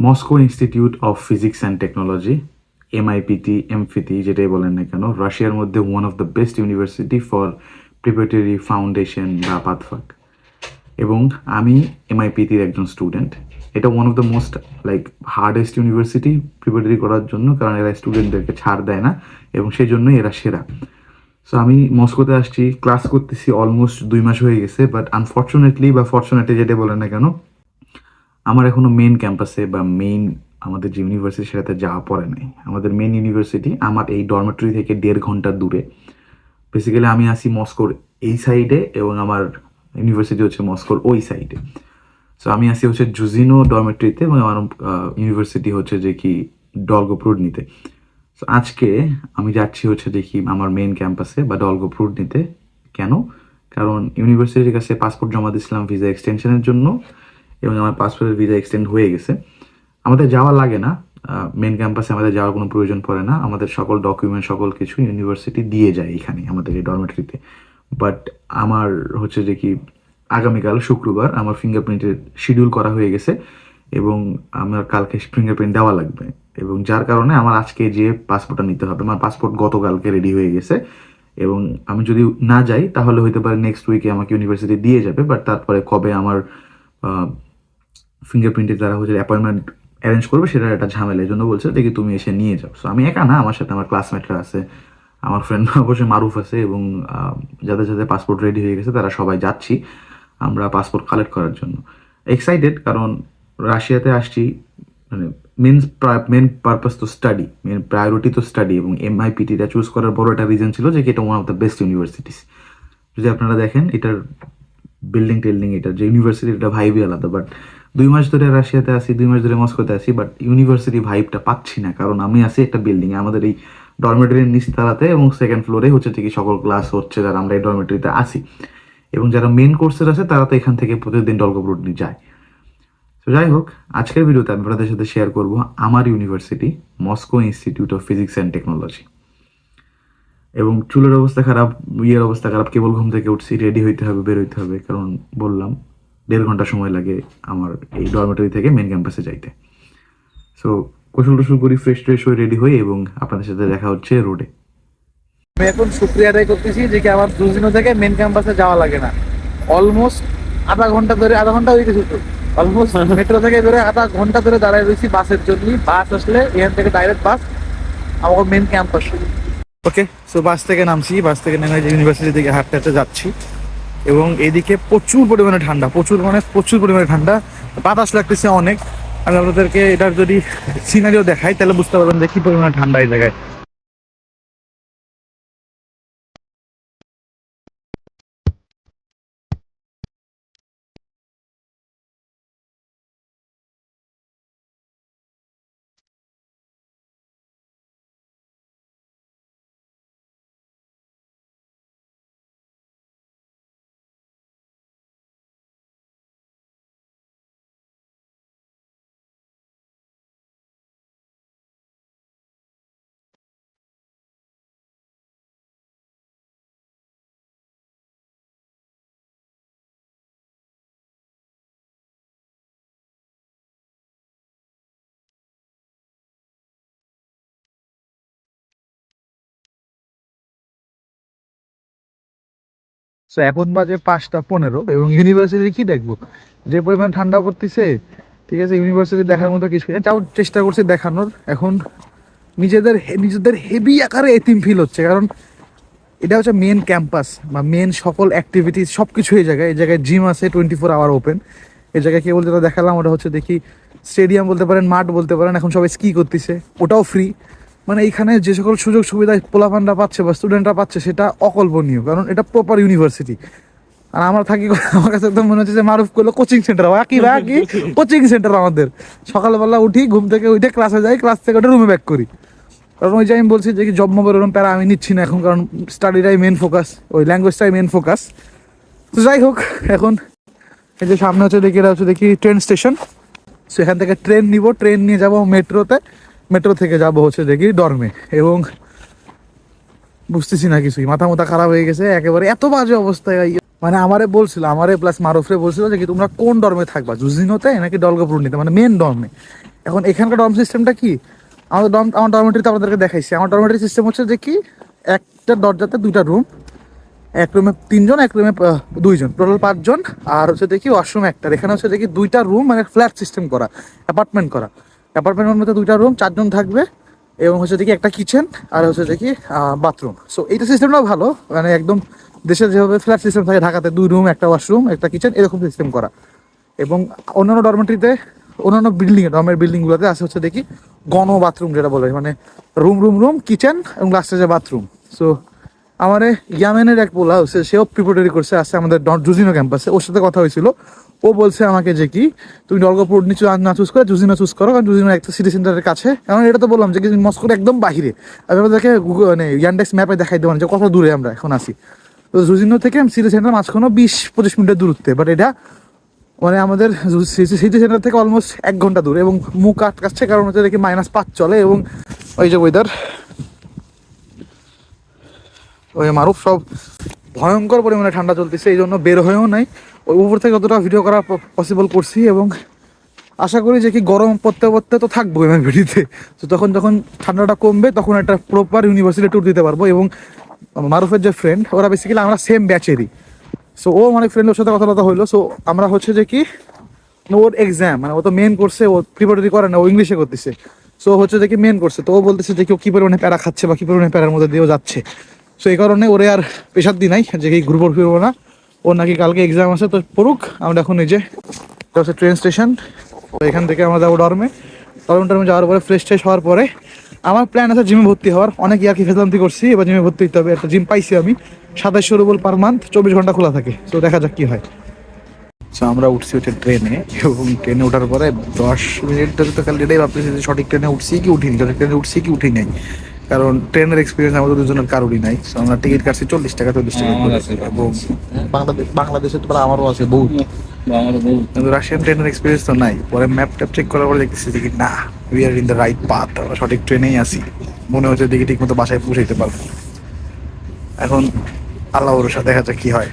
Moscow institute of physics and technology MIPT MFTI যেটাই বলেন না কেন, রাশিয়ার মধ্যে one of the best university for preparatory foundation বা পাথফাক। এবং আমি এমআইপিটির একজন স্টুডেন্ট এটা one of the most like hardest university preparatory করার জন্য, কারণ এরা স্টুডেন্টদেরকে ছাড় দেয় না, এবং সেই জন্যই এরা সেরা। সো আমি মস্কোতে আসছি ক্লাস করতেছি অলমোস্ট দুই মাস হয়ে গেছে বাট আনফর্চুনেটলি বা ফর্চুনেটলি যেটা বলেন না কেন আমার এখনও মেন ক্যাম্পাসে বা মেইন আমাদের যে ইউনিভার্সিটি সেটাতে যাওয়া পড়ে নাই। আমাদের মেন ইউনিভার্সিটি আমার এই ডরমেটরি থেকে দেড় ঘণ্টা দূরে। বেসিক্যালি আমি আসি মস্কোর এই সাইডে এবং আমার ইউনিভার্সিটি হচ্ছে মস্কোর ওই সাইডে সো আমি আসি হচ্ছে জুজিনো ডরমেটরিতে এবং আমার ইউনিভার্সিটি হচ্ছে যে কি ডলগোপ্রুডনিতে সো আজকে আমি যাচ্ছি হচ্ছে দেখি আমার মেন ক্যাম্পাসে বা ডলগোপ্রুডনিতে কেন? কারণ ইউনিভার্সিটির কাছে পাসপোর্ট জমা দিয়েছিলাম ভিসা এক্সটেনশনের জন্য। এবং আমার পাসপোর্টের ভিসা এক্সটেন্ড হয়ে গেছে। আমাদের যাওয়া লাগে না। মেন ক্যাম্পাসে আমাদের যাওয়ার কোনো প্রয়োজন পড়ে না। আমাদের সকল ডকুমেন্ট সকল কিছু ইউনিভার্সিটি দিয়ে যায় এখানে, আমাদের এই ডরমেটরিতে বাট আমার হচ্ছে যে কি, আগামীকাল শুক্রবার আমার ফিঙ্গারপ্রিন্টের শিডিউল করা হয়ে গেছে এবং আমার কালকে ফিঙ্গারপ্রিন্ট দেওয়া লাগবে। এবং যার কারণে আমার আজকে যে পাসপোর্টটা নিতে হবে, আমার পাসপোর্ট গতকালকে রেডি হয়ে গেছে। এবং আমি যদি না যাই, তাহলে হইতে পারে নেক্সট উইকে আমাকে ইউনিভার্সিটি দিয়ে যাবে বাট তারপরে কবে আমার ফিঙ্গারপ্রিন্টের দ্বারা হচ্ছে অ্যাপয়েন্টমেন্ট অ্যারেঞ্জ করবে, সেটা একটা ঝামেলা। এই জন্য বলছে, দেখি তুমি এসে নিয়ে যাও। সো আমি একা না, আমার সাথে আমার ক্লাসমেটরা আছে, আমার ফ্রেন্ড অবশ্যই মারুফ আছে এবং যাদের যাদের পাসপোর্ট রেডি হয়ে গেছে, তারা সবাই যাচ্ছি আমরা পাসপোর্ট কালেক্ট করার জন্য। এক্সাইটেড কারণ রাশিয়াতে আসছি মানে মেন মেন পারপাস তো স্টাডি মেন প্রায়োরিটি তো স্টাডি এবং এমআইপিটিটা চুজ করার বড় একটা রিজন ছিল যে এটা one of the best universities যদি আপনারা দেখেন, এটার বিল্ডিং টিল্ডিং এটা যে ইউনিভার্সিটি এটা ভাইবই আলাদা বাট দুই মাস ধরে রাশিয়াতে আছি, দুই মাস ধরে মস্কোতে আছি বাট ইউনিভার্সিটি ভাইবটা পাচ্ছি না, কারণ আমি আছি একটা বিল্ডিং আমাদের এই ডরমেটরির নিচতলাতে এবং সেকেন্ড ফ্লোরে হচ্ছে থেকে সকল ক্লাস হচ্ছে যারা আমরা এই ডরমেটরিতে আছি। এবং যারা মেন কোর্সের আছে, তারা তো এখান থেকে প্রতিদিন ডলগোপ্রুডনি যায়। তো যাই হোক, আজকের ভিডিওতে আমি আপনাদের সাথে শেয়ার করব আমার university Moscow institute of physics and technology এবং চুলের অবস্থা খারাপ, ইয়ের অবস্থা খারাপ, কেবল ঘুম থেকে উঠছি রেডি হইতে হবে, বের হইতে হবে, কারণ বললাম দেড় ঘণ্টা সময় লাগে আমার এই ডরমেটরি থেকে মেন ক্যাম্পাসে যাইতে। সো গোসল টোসল করি ফ্রেশ ট্রেশ হয়ে রেডি হই এবং আপনাদের সাথে দেখা হচ্ছে রোডে আমি এখন শুক্রিয়া আদায় করতেছি যে কি আমার দুদিনও থেকে মেন ক্যাম্পাসে যাওয়া লাগে না। অলমোস্ট আধা ঘণ্টা ধরে, আধা ঘণ্টা হয়ে গেছে অলমোস্ট মেট্রো থেকে ধরে আধা ঘণ্টা ধরে দাঁড়ায় রয়েছি বাসের জন্য। বাস আসলে এখান থেকে ডাইরেক্ট বাস আমার main campus okay so bus থেকে নামছি বাস থেকে নেমে ইউনিভার্সিটি দিকে হাঁটতে হাঁটতে যাচ্ছি। এবং এদিকে প্রচুর পরিমাণে ঠান্ডা, প্রচুর মানে প্রচুর পরিমাণে ঠান্ডা, বাতাস লাগতেছে অনেক। আমি আপনাদেরকে এটার যদি সিনারিও দেখাই, তাহলে বুঝতে পারবেন যে কি পরিমাণে ঠান্ডা এই জায়গায়। সো এখন বাজে পাঁচটা পনেরো এবং ইউনিভার্সিটি কি দেখব? যে পরিমাণ ঠান্ডা পড়তেছে, ঠিক আছে ইউনিভার্সিটি দেখার মতো কিছু। তাও চেষ্টা করছি দেখানোর। এখন নিজেদের নিজেদের হেভি আকারে এতিম ফিল হচ্ছে, কারণ এটা হচ্ছে মেন ক্যাম্পাস বা মেন সকল অ্যাক্টিভিটিস সব কিছু এই জায়গায়। এই জায়গায় জিম আছে টোয়েন্টি ফোর আওয়ার ওপেন এই জায়গায় কেবল যেটা দেখালাম, ওটা হচ্ছে দেখি স্টেডিয়াম বলতে পারেন, মাঠ বলতে পারেন, এখন সবাই স্কি করতেছে, ওটাও ফ্রি মানে এইখানে যে সকল সুযোগ সুবিধা পোলাপানরা পাচ্ছে বা স্টুডেন্টরা পাচ্ছে, সেটা অকল্পনীয়, কারণ এটা প্রপার ইউনিভার্সিটি আর আমরা থাকি, আমার কাছে একদম মনে হচ্ছে যে মারুফ করল কোচিং সেন্টার কি বা কি কোচিং সেন্টার আমাদের। সকালবেলা উঠি, ঘুম থেকে উঠে ক্লাসে যাই ক্লাস থেকে ওটা রুমে ব্যাক করি। কারণ ওই যে আমি বলছি যে জব মোবাইল ওরকম প্যারা আমি নিচ্ছি না এখন, কারণ স্টাডিটাই মেন ফোকাস ওই ল্যাঙ্গুয়েজটাই মেন ফোকাস তো যাই হোক, এখন এই যে সামনে হচ্ছে দেখি, এটা হচ্ছে দেখি ট্রেন স্টেশন সো এখান থেকে ট্রেন নিব ট্রেন নিয়ে যাব মেট্রোতে মেট্রো থেকে যাব হচ্ছে দেখি ডরমে এবং বুঝতেছি না কিছুই। মাথা মাথা খারাপ হয়ে গেছে, একেবারে এত বাজে অবস্থায় মানে আমারে বলছিল, আমারে প্লাস মারুফরে বলছিল যে কি তোমরা কোন ডর্মে থাকবা জুজিনোতে নাকি ডলগোপুরনিতে? মানে মেন ডর্মে এখন এখানকার ডর্ম সিস্টেমটা কি? আমাদের ডর্ম আমার ডরমেটরিতে আপনাদেরকে দেখাইছি। আমার ডরমেটরি সিস্টেম হচ্ছে যে কি? একটা দরজাতে দুইটা রুম এক রুমে তিনজন, এক রুমে দুইজন। টোটাল পাঁচজন। আর হচ্ছে দেখি ওয়াশরুম একটা। এখানে হচ্ছে দেখি দুইটা রুম মানে ফ্ল্যাট সিস্টেম করা অ্যাপার্টমেন্ট করা। অ্যাপার্টমেন্টের মধ্যে দুইটা রুম চারজন থাকবে এবং হচ্ছে দেখি একটা কিচেন আর হচ্ছে দেখি বাথরুম সো এইটা সিস্টেমটাও ভালো। মানে একদম দেশে যেভাবে ফ্ল্যাট সিস্টেম থাকে, ঢাকাতে দুই রুম একটা ওয়াশরুম একটা কিচেন এরকম সিস্টেম করা। এবং অন্যান্য ডরমেটরিতে অন্যান্য বিল্ডিং ডরমের বিল্ডিংগুলোতে আছে হচ্ছে দেখি গণ বাথরুম যেটা বলে। মানে রুম রুম রুম কিচেন এবং লাস্টে যে বাথরুম সো আমারে ইয়ামেনের এক পোলা হচ্ছে সেও প্রিপারেটরি করছে, আছে আমাদের জুজিনো ক্যাম্পাসে। ওর সাথে কথা হয়েছিল। ও বলছে আমাকে যে কি, তুমি ডলগপুর নিচু না চুজ করে জুজিনো চুজ করো, কারণ জুজিনো একটা সিটি সেন্টারের কাছে। কারণ এটা তো বললাম যে মস্কোর একদম বাহিরে। আমি আপনাদেরকে মানে ইয়ান্ডেক্স ম্যাপে দেখাই দেবো যে কত দূরে আমরা এখন আসি তো জুজিনো থেকে সিটি সেন্টার মাঝখানেও বিশ, পঁচিশ মিনিটের দূরত্বে। বাট এটা মানে আমাদের সিটি সেন্টার থেকে অলমোস্ট এক ঘণ্টা দূরে। এবং মুখ আটকাচ্ছে কারণ হচ্ছে দেখি মাইনাস পাঁচ চলে এবং ওই যে ওয়েদার ওই মারুফ সব ভয়ঙ্কর পরিমাণে ঠান্ডা চলতেছে, এই জন্য বের হয়েও নাই। ওই উপর থেকে যতটা ভিডিও করা পসিবল করছি এবং আশা করি যে কি গরম পড়তে পড়তে তো থাকব এম ভিডিওতে তো তখন যখন ঠান্ডাটা কমবে, তখন একটা প্রপার ইউনিভার্সিটি ট্যুর দিতে পারব এবং মারুফের যে ফ্রেন্ড ওরা বেসিক্যালি আমরা সেম ব্যাচেরই সো ও অনেক ফ্রেন্ডের সাথে কথা কথা হইল। সো আমরা হচ্ছে যে কি, ওর এক্সাম মানে ও তো মেন করছে ও প্রিপারেটরি করে না, ও ইংলিশে করতেছে। সো হচ্ছে যে কি মেন করছে তো ও বলতেছে যে কি ও কি পরিমাণে প্যারা খাচ্ছে বা কি পরিমাণে প্যারার মধ্যে দিয়েও যাচ্ছে। সো এই কারণে ওরে আর পেশার দিই নাই, যে কি ঘুরবো ফিরবো না। ও নাকি কালকে এক্সাম আছে, তো পড়ুক। আমরা এখন এই যে হচ্ছে ট্রেন স্টেশন তো এখান থেকে আমরা যাব ডরমে ডরমে টরমে যাওয়ার পরে ফ্রেশ ট্রেশ হওয়ার পরে, আমার প্ল্যান আছে জিমে ভর্তি হওয়ার। অনেক ইয়ার কি ফেসলান্তি করছি, এবার জিমে ভর্তি হতে হবে। একটা জিম পাইছি আমি সাতাশশো রুবল পার মান্থ চব্বিশ ঘণ্টা খোলা থাকে। তো দেখা যাক কি হয়। সো আমরা উঠছি হচ্ছে ট্রেনে এবং ট্রেনে ওঠার পরে দশ মিনিট ধরে তো খালি এটাই ভাবতেছি যে সঠিক ট্রেনে উঠছি কি উঠিনি, সঠিক ট্রেনে উঠছি কি উঠি নাই কারণ ট্রেনের এক্সপিরিয়েন্স আমাদের দুজনের কারোরই নাই। আমরা টিকিট কাটছি চল্লিশ টাকা চল্লিশ টাকা। এবং বাংলাদেশ বাংলাদেশে তো আমারও আছে বহুত। কিন্তু রাশিয়ান ট্রেনের এক্সপিরিয়েন্স তো নাই। পরে ম্যাপ ট্যাপ চেক করার পরে দেখতেছি যে না we are in the right path আমরা সঠিক ট্রেনেই আছি। মনে হচ্ছে দেখি ঠিক মতো বাসায় পৌঁছাইতে পারব। এখন আল্লাহ সাথে দেখা যাক কি হয়।